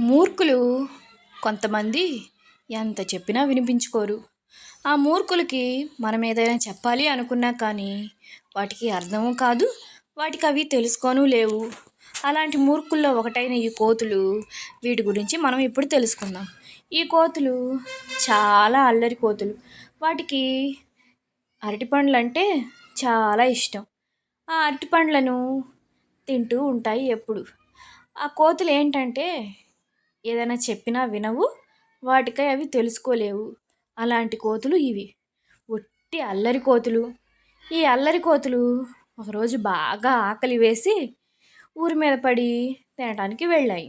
మూర్ఖులు కొంతమంది ఎంత చెప్పినా వినిపించుకోరు. ఆ మూర్ఖులకి మనం ఏదైనా చెప్పాలి అనుకున్నా కానీ వాటికి అర్థము కాదు వాటికి అవి తెలుసుకోను లేవు. అలాంటి మూర్ఖుల్లో ఒకటైన ఈ కోతులు వీటి గురించి మనం ఇప్పుడు తెలుసుకుందాం. ఈ కోతులు చాలా అల్లరి కోతులు. వాటికి అరటిపండ్లు అంటే చాలా ఇష్టం. ఆ అరటిపండ్లను తింటూ ఉంటాయి ఎప్పుడు. ఆ కోతులు ఏంటంటే ఏదైనా చెప్పినా వినవు వాటికై అవి తెలుసుకోలేవు. అలాంటి కోతులు ఇవి. ఒట్టి అల్లరి కోతులు. ఈ అల్లరి కోతులు ఒకరోజు బాగా ఆకలి వేసి ఊరి మీద పడి తినడానికి వెళ్ళాయి.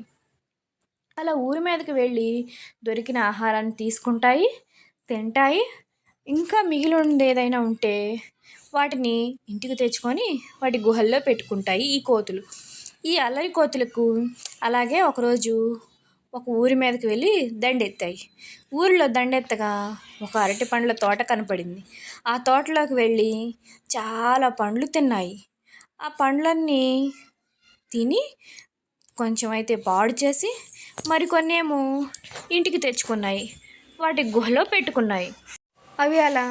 అలా ఊరి మీదకి వెళ్ళి దొరికిన ఆహారాన్ని తీసుకుంటాయి తింటాయి. ఇంకా మిగిలి ఉండేది ఏదైనా ఉంటే వాటిని ఇంటికి తెచ్చుకొని వాటి గుహల్లో పెట్టుకుంటాయి ఈ కోతులు. ఈ అల్లరి కోతులకు అలాగే ఒకరోజు ఒక ఊరి మీదకి వెళ్ళి దండెత్తాయి. ఊరిలో దండెత్తగా ఒక అరటి పండ్ల తోట కనపడింది. ఆ తోటలోకి వెళ్ళి చాలా పండ్లు తిన్నాయి. ఆ పండ్లన్నీ తిని కొంచెం అయితే పాడు చేసి మరికొన్ని ఏమో ఇంటికి తెచ్చుకున్నాయి. వాటి గుహలో పెట్టుకున్నాయి. అవి అలా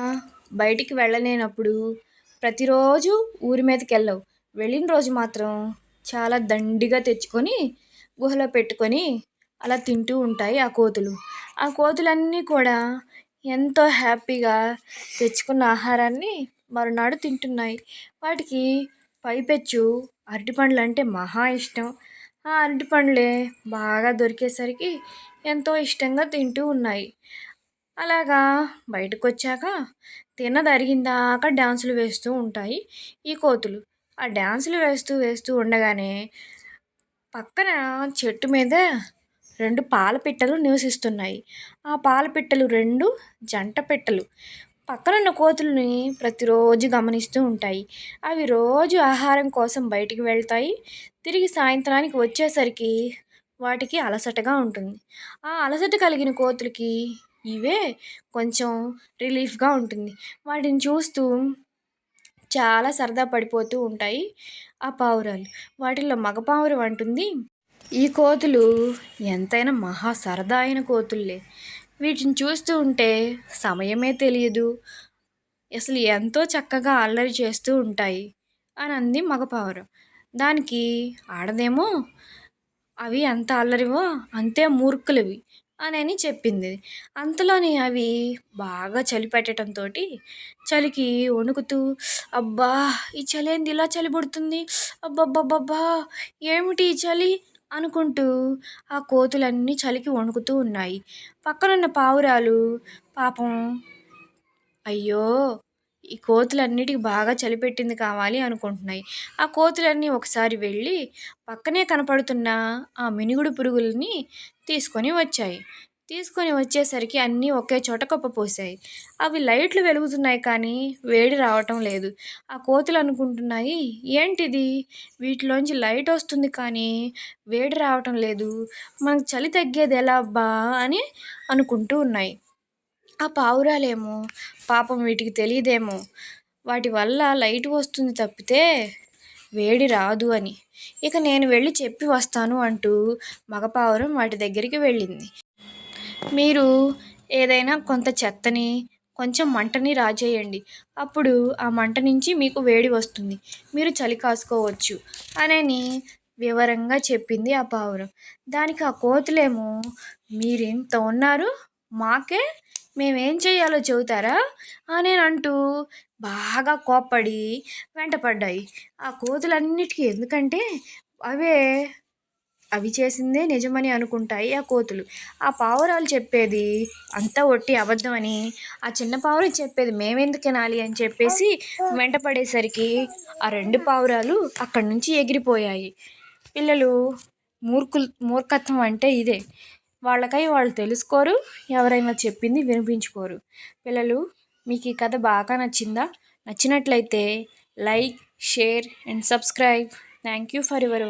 బయటికి వెళ్ళలేనప్పుడు ప్రతిరోజు ఊరి మీదకి వెళ్ళవు. వెళ్ళిన రోజు మాత్రం చాలా దండిగా తెచ్చుకొని గుహలో పెట్టుకొని అలా తింటూ ఉంటాయి ఆ కోతులు. ఆ కోతులన్నీ కూడా ఎంతో హ్యాపీగా తెచ్చుకున్న ఆహారాన్ని మరునాడు తింటున్నాయి. వాటికి పైపెచ్చు అరటిపండ్లు అంటే మహా ఇష్టం. ఆ అరటిపండ్లే బాగా దొరికేసరికి ఎంతో ఇష్టంగా తింటూ ఉన్నాయి. అలాగా బయటకు వచ్చాక తినదరిగిందాక డ్యాన్సులు వేస్తూ ఉంటాయి ఈ కోతులు. ఆ డ్యాన్సులు వేస్తూ వేస్తూ ఉండగానే పక్కన చెట్టు మీద రెండు పాల పిట్టలు నివసిస్తున్నాయి. ఆ పాల పిట్టలు రెండు జంట పిట్టలు. పక్కనున్న కోతులని ప్రతిరోజు గమనిస్తూ ఉంటాయి. అవి రోజు ఆహారం కోసం బయటికి వెళ్తాయి. తిరిగి సాయంత్రానికి వచ్చేసరికి వాటికి అలసటగా ఉంటుంది. ఆ అలసట కలిగిన కోతులకి ఇవే కొంచెం రిలీఫ్గా ఉంటుంది. వాటిని చూస్తూ చాలా సరదా పడిపోతూ ఉంటాయి ఆ పావురాలు. వాటిల్లో మగ పావురం అంటుంది. ఈ కోతులు ఎంతైనా మహా సరదా అయిన కోతుల్లే వీటిని చూస్తూ ఉంటే సమయమే తెలియదు. అసలు ఎంతో చక్కగా అల్లరి చేస్తూ ఉంటాయి అని అంది మగపావురం. దానికి ఆడదేమో అవి ఎంత అల్లరివో అంతే మూర్ఖులవి అని చెప్పింది. అంతలోనే అవి బాగా చలి పెట్టడంతో చలికి వణుకుతూ అబ్బా ఈ చలి ఏంది? ఇలా చలి పడుతుంది? అబ్బబ్బబ్బబ్బా ఏమిటి ఈ చలి? అనుకుంటూ ఆ కోతులన్నీ చలికి వణుకుతూ ఉన్నాయి. పక్కనున్న పావురాలు పాపం అయ్యో ఈ కోతులన్నిటికి బాగా చలిపెట్టింది కావాలి అనుకుంటున్నాయి. ఆ కోతులన్నీ ఒకసారి వెళ్ళి పక్కనే కనపడుతున్న ఆ మినుగుడు పురుగులని తీసుకొని వచ్చాయి. తీసుకొని వచ్చేసరికి అన్నీ ఒకే చోట కప్పపోసాయి. అవి లైట్లు వెలుగుతున్నాయి కానీ వేడి రావటం లేదు. ఆ కోతులు అనుకుంటున్నాయి ఏంటిది? వీటిలోంచి లైట్ వస్తుంది కానీ వేడి రావటం లేదు. మనకు చలి తగ్గేది ఎలా అబ్బా? అని అనుకుంటూ ఉన్నాయి. ఆ పావురాలేమో పాపం వీటికి తెలియదేమో. వాటి వల్ల లైట్ వస్తుంది తప్పితే వేడి రాదు అని. ఇక నేను వెళ్ళి చెప్పి వస్తాను అంటూ మగపావురం వాటి దగ్గరికి వెళ్ళింది. మీరు ఏదైనా కొంత చెత్తని కొంచెం మంటని రాజేయండి. అప్పుడు ఆ మంట నుంచి మీకు వేడి వస్తుంది. మీరు చలి కాసుకోవచ్చు అనని వివరంగా చెప్పింది ఆ పావురం. దానికి ఆ కోతులేమో మీరెంత ఉన్నారు? మాకే? మేమేం చేయాలో చెబుతారా? అని అంటూ బాగా కోప్పడి వెంటపడ్డాయి. ఆ కోతులన్నిటికీ ఎందుకంటే అవే అవి చేసిందే నిజమని అనుకుంటాయి ఆ కోతులు. ఆ పావురాలు చెప్పేది అంతా ఒట్టి అబద్ధమని. ఆ చిన్న పావురం చెప్పేది మేమెందుకు తినాలి అని చెప్పేసి వెంట పడేసరికి ఆ రెండు పావురాలు అక్కడి నుంచి ఎగిరిపోయాయి. పిల్లలు మూర్ఖులు మూర్ఖత్వం అంటే ఇదే. వాళ్ళకై వాళ్ళు తెలుసుకోరు ఎవరైనా చెప్పింది వినిపించుకోరు. పిల్లలు మీకు ఈ కథ బాగా నచ్చిందా? నచ్చినట్లయితే like share and subscribe. Thank you for your